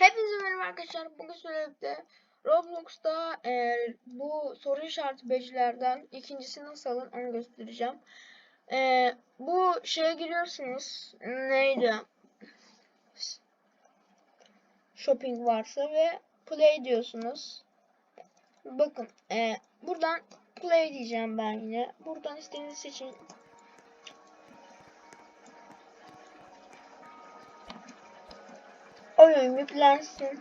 Hepinize merhaba arkadaşlar. Bugün söyledik Roblox'ta e, bu soru işareti becilerden ikincisi nasıl alın onu göstereceğim. E, bu şeye giriyorsunuz. Neydi? Shopping varsa ve play diyorsunuz. Bakın e, buradan play diyeceğim ben yine. Buradan istediğiniz seçin. Oyun yüklensin.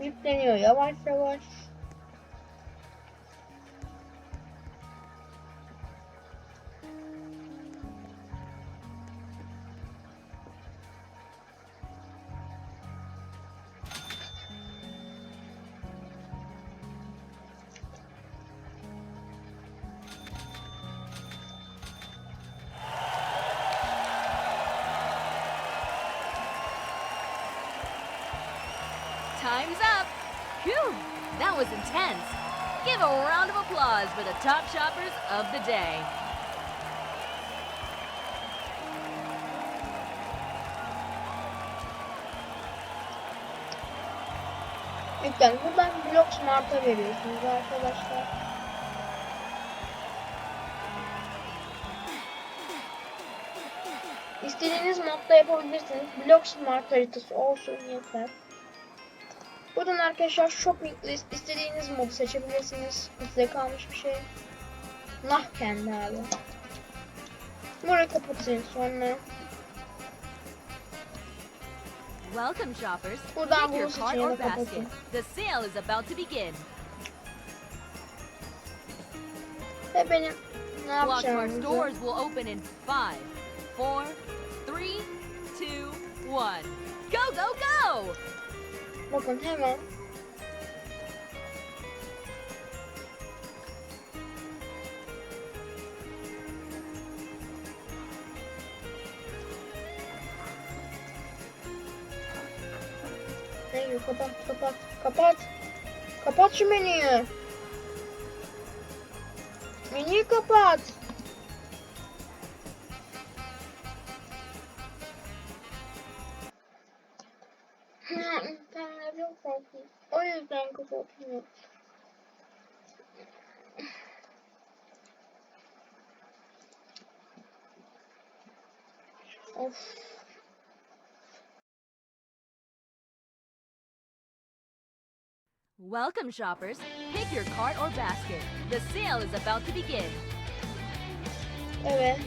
Yükleniyor yavaş yavaş. Time's up. Phew, that was intense. Give a round of applause for the top shoppers of the day. Yüklen. Buradan Block Smart'a veriyorsunuz arkadaşlar. İstediğiniz modda yapabilirsiniz. Block Smart haritası olsun yeter. Buradan arkadaşlar Shopping List istediğiniz modu seçebilirsiniz. Size kalmış bir şey. Nah kendi abi. Burayı kapatayım sonra. Welcome, shoppers. Buradan bunu seçeneğini basket. The sale is about to begin. Ve benim ne yapacağımızı stores will open in five, four, three, two, one. Go, go, go! Bakın hemen Menü kapat kapat kapat kapat şu menüyü menüyü kapat Ya internet yok zaten. O yüzden kapatmıyor. Of. Welcome, shoppers. Pick your cart or basket. The sale is about to begin. Evet.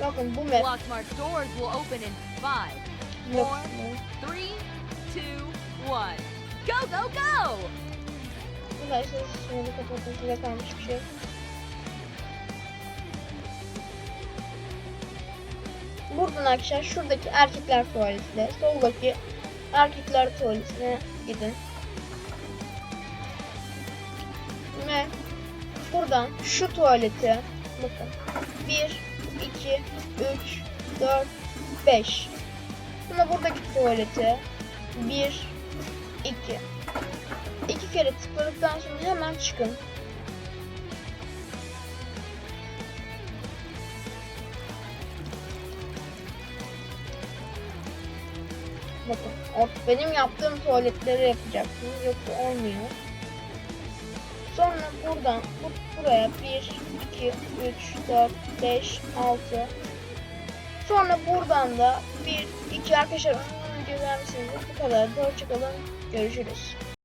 Bakın bu map. Stores will open in five, four, three, one. Go, go, go! Buradan arkadaşlar şuradaki erkekler tuvaletine, soldaki erkekler tuvaletine gidin. Ve buradan şu tuvalete bakın. 1, 2, 3, 4, 5. Buna buradaki tuvalete 1, 2, İki kere tıkladıktan sonra hemen çıkın. Bakın benim yaptığım tuvaletleri yapacaksınız yoksa olmuyor. Sonra buradan bu, buraya 1, 2, 3, 4, 5, 6 Sonra buradan da 1, 2 arkadaşlar videoyu beğenmişsiniz. Bu kadar. Hoşçakalın. Görüşürüz.